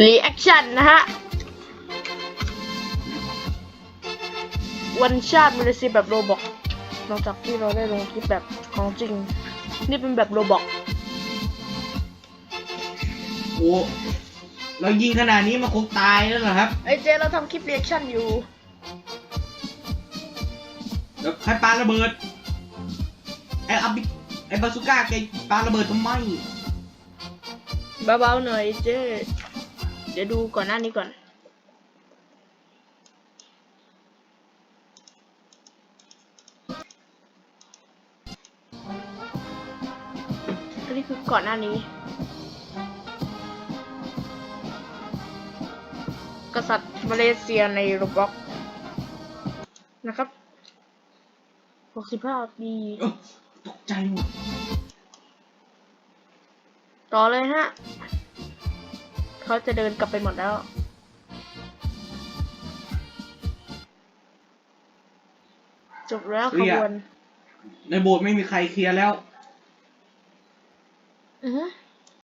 รีแอคชั่นนะฮะ วันชาติมาเลเซียแบบโรบอกนอกจากที่เราได้ลงคลิปแบบของจริง นี่เป็นแบบโรบอกโอ้เรายิงขนาดนี้มันคงตายแล้วเหรอครับ ไอเจเราทำคลิปรีแอคชั่นอยู่แล้วใครปาระเบิด ไอ้อับบิไอ้บาซูก้าแกปาระเบิดทำไมเบาๆหน่อยเจ เดี๋ยวดูก่อนหน้านี้ก่อน อันนี้คือก่อนหน้านี้ กษัตริย์มาเลเซียในโรบล็อกนะครับ65ปีเอ้อตกใจหมดต่อเลยฮะ เขาจะเดินกลับไปหมดแล้ว จบแล้วขบวน ในโบสถ์ไม่มีใครเคลียร์แล้ว อือฮึ